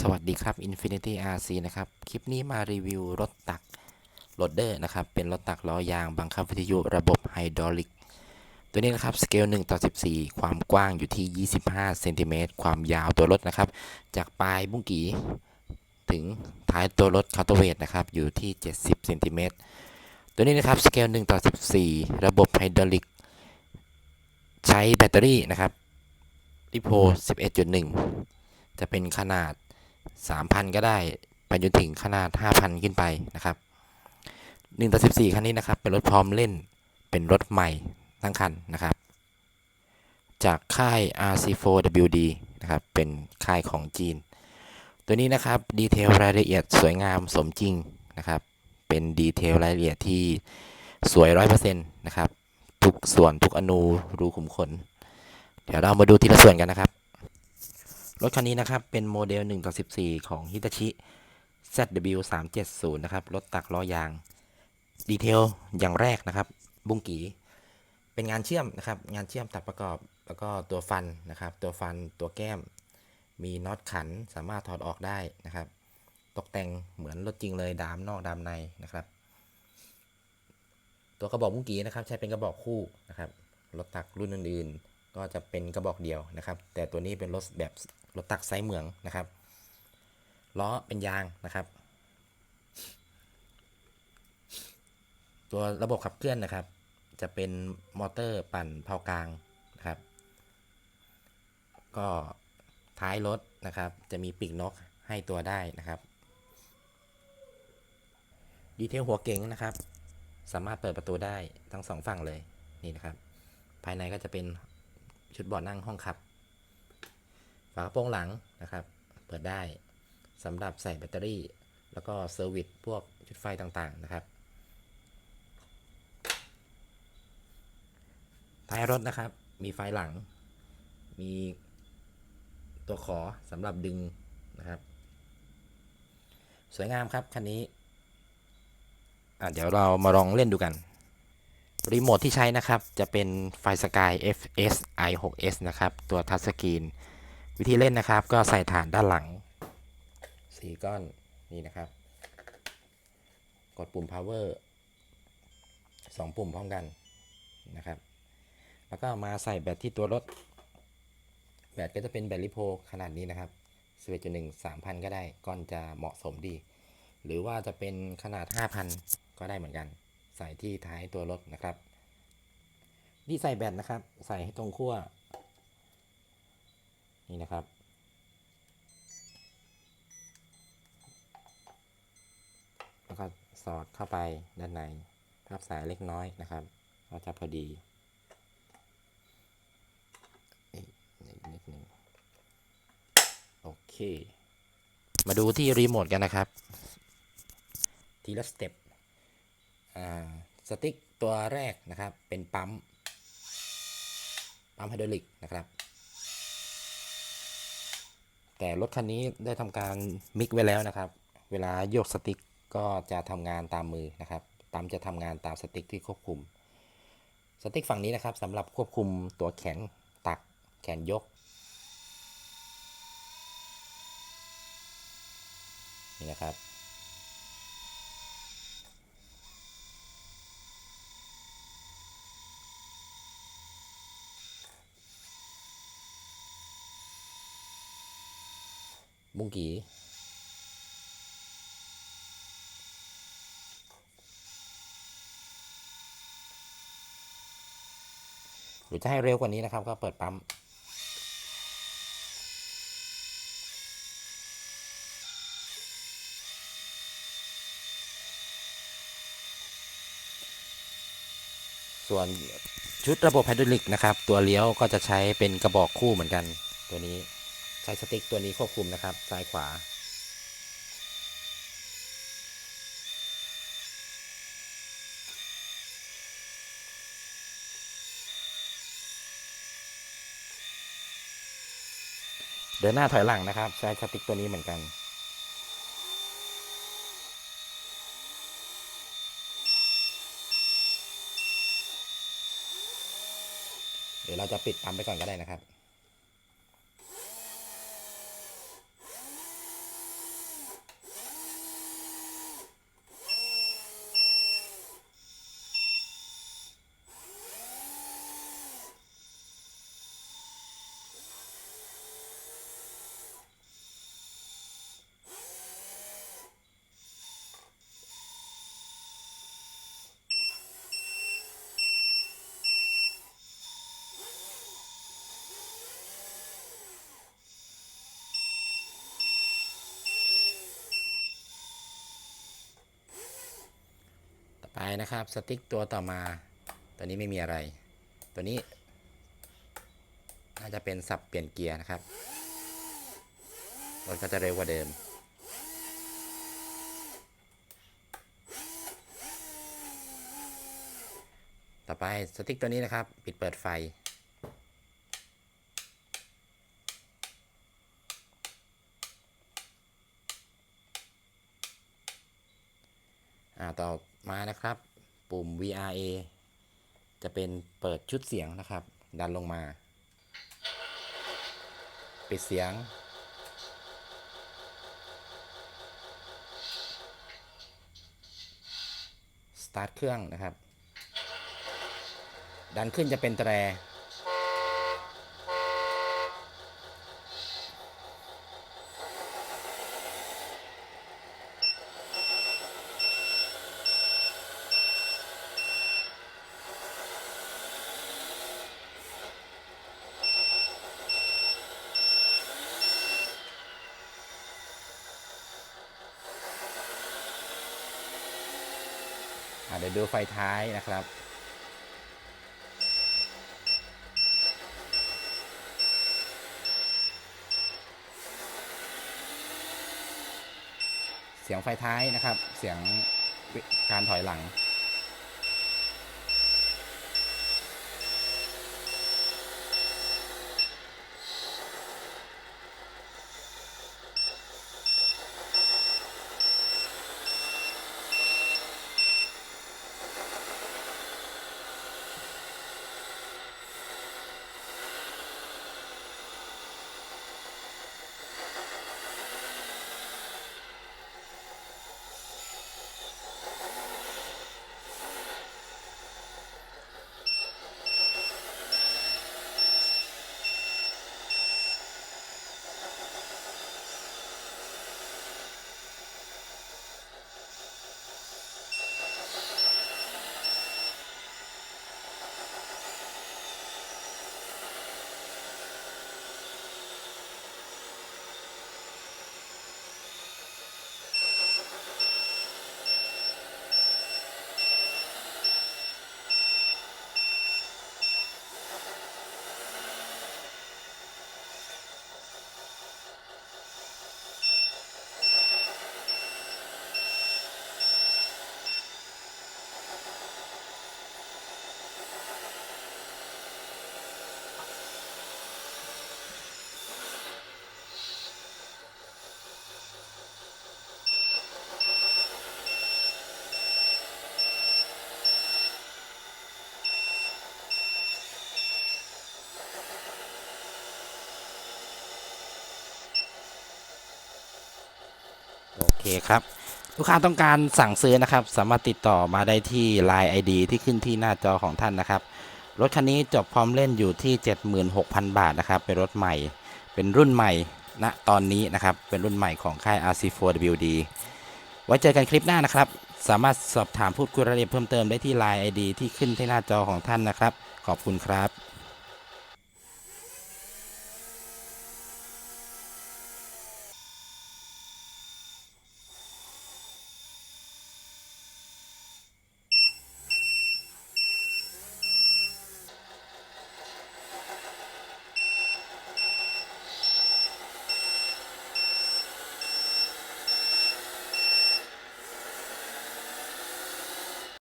สวัสดีครับ Infinity RC นะครับ คลิปนี้มารีวิวรถตักโรดเดอร์นะครับ เป็นรถตักล้อยางบังคับวิทยุระบบไฮดรอลิก ตัวนี้นะครับ สเกล 1 ต่อ 14 ความกว้างอยู่ที่ 25เซนติเมตรความยาวตัวรถนะครับ จากปลายบุ้งกีถึงท้ายตัวรถคาร์ตเวทนะครับ อยู่ที่ 70เซนติเมตร ตัวนี้นะครับ สเกล 1 ต่อ 14 ระบบไฮดรอลิก ใช้แบตเตอรี่นะครับลิโพ11.1 จะเป็นขนาด 3,000 ก็ได้ ไปจนถึงขนาด 5,000 ขึ้นไปนะครับ1ต่อ14 คันนี้นะครับ เป็นรถพร้อมเล่น เป็นรถใหม่ทั้งคันนะครับ จากค่าย RC4WD นะครับ เป็นค่ายของจีน ตัวนี้นะครับ ดีเทลรายละเอียดสวยงามสมจริงนะครับ เป็นดีเทลรายละเอียดที่สวย 100%นะครับ ทุกส่วนทุกอนูรูขุมขน เดี๋ยวเรามาดูทีละส่วนกันนะครับ รถคันนี้นะครับ เป็นโมเดล1ต่อ14 ของ Hitachi ZW 3 7 0 นะครับ รถตักล้อยาง ดีเทลอย่างแรกนะครับ บุ้งกี เป็นงานเชื่อมนะครับ งานเชื่อมตัดประกอบ แล้วก็ตัวฟันนะครับ ตัวฟัน ตัวแก้ม มีน็อตขัน สามารถถอดออกได้นะครับ ตกแต่งเหมือนรถจริงเลย ดามนอกดามในนะครับ ตัวกระบอกบุ้งกีนะครับ ใช้เป็นกระบอกคู่นะครับ รถตักรุ่นอื่นๆ ก็จะเป็นกระบอกเดียวนะครับ แต่ตัวนี้เป็นรถแบบ รถตักไซส์เหมืองนะครับล้อเป็นยางนะครับ ตัวระบบขับเคลื่อนนะครับ จะเป็นมอเตอร์ปั่นเผากลางนะครับ ก็ท้ายรถนะครับ จะมีปีกนกให้ตัวได้นะครับดีเทลหัวเก๋งนะครับ สามารถเปิดประตูได้ทั้งสองฝั่งเลยนี่นะครับ ภายในก็จะเป็นชุดเบาะนั่งห้องขับ ฝากระโปรงหลังนะครับ เปิดได้สำหรับใส่แบตเตอรี่ แล้วก็เซอร์วิสพวกชุดไฟต่างๆนะครับท้ายรถนะครับ มีไฟหลัง มีตัวขอสำหรับดึงนะครับ สวยงามครับคันนี้เดี๋ยวเรามาลองเล่นดูกัน รีโมทที่ใช้นะครับ จะเป็นไฟสกาย FS i6s นะครับ ตัวทัชสกรีน วิธีเล่นนะครับ ก็ใส่ฐานด้านหลัง4ก้อนนี่นะครับ กดปุ่ม power 2ปุ่มพร้อมกันนะครับ แล้วก็มาใส่แบตที่ตัวรถ แบตก็จะเป็นแบตลิโพขนาดนี้นะครับ11.1 3,000 ก็ได้ก้อนจะเหมาะสมดี หรือว่าจะเป็นขนาด 5,000 ก็ได้เหมือนกัน ใส่ที่ท้ายตัวรถนะครับที่ใส่แบตนะครับ ใส่ให้ตรงขั้ว นี่นะครับ แล้วก็สอดเข้าไปด้านในทับสายเล็กน้อยนะครับก็จะพอดีอีกนิดนึงโอเค มาดูที่รีโมทกันนะครับ ทีละสเต็ปอ่าสติ๊กตัวแรกนะครับเป็นปั๊ม ปั๊มไฮดรอลิกนะครับ แต่รถคันนี้ได้ทำการมิกไว้แล้วนะครับ เวลาโยกสติ๊กก็จะทำงานตามมือนะครับปั๊มจะทำงานตามสติ๊กที่ควบคุม สติ๊กฝั่งนี้นะครับสำหรับควบคุมตัวแขนตักแขนยกนี่นะครับ บุ้งกีหรือจะให้เร็วกว่านี้นะครับ ก็เปิดปั๊มส่วนชุดระบบไฮดรอลิกนะครับ ตัวเลี้ยวก็จะใช้เป็นกระบอกคู่เหมือนกันตัวนี้ ใช้สติ๊กตัวนี้ควบคุมนะครับ ซ้ายขวา เดินหน้าถอยหลังนะครับ ใช้สติ๊กตัวนี้เหมือนกันเดี๋ยวเราจะปิดปั๊มไปก่อนก็ได้นะครับ นะครับสติ๊กตัวต่อมา ตัวนี้ไม่มีอะไร ตัวนี้ น่าจะเป็นสับเปลี่ยนเกียร์นะครับรถก็จะเร็วกว่าเดิม ต่อไปสติ๊กตัวนี้นะครับ ปิดเปิดไฟอ่าต่อ มานะครับ ปุ่ม VRA จะเป็นเปิดชุดเสียงนะครับ ดันลงมา ปิดเสียง สตาร์ทเครื่องนะครับ ดันขึ้นจะเป็นแตร เดี๋ยวดูไฟท้ายนะครับ เสียงไฟท้ายนะครับ เสียงการถอยหลัง เคครับ ลูกค้าต้องการสั่งซื้อนะครับ สามารถติดต่อมาได้ที่ Line ID ที่ขึ้นที่หน้าจอของท่านนะครับ รถคันนี้จบพร้อมเล่นอยู่ที่ 76,000 บาทนะครับ เป็นรถใหม่ เป็นรุ่นใหม่ณตอนนี้นะครับ เป็นรุ่นใหม่ของค่าย RC4WD ไว้เจอกันคลิปหน้านะครับ สามารถสอบถามพูดคุยรายละเอียดเพิ่มเติมได้ที่ Line ID ที่ขึ้นที่หน้าจอของท่านนะครับ ขอบคุณครับ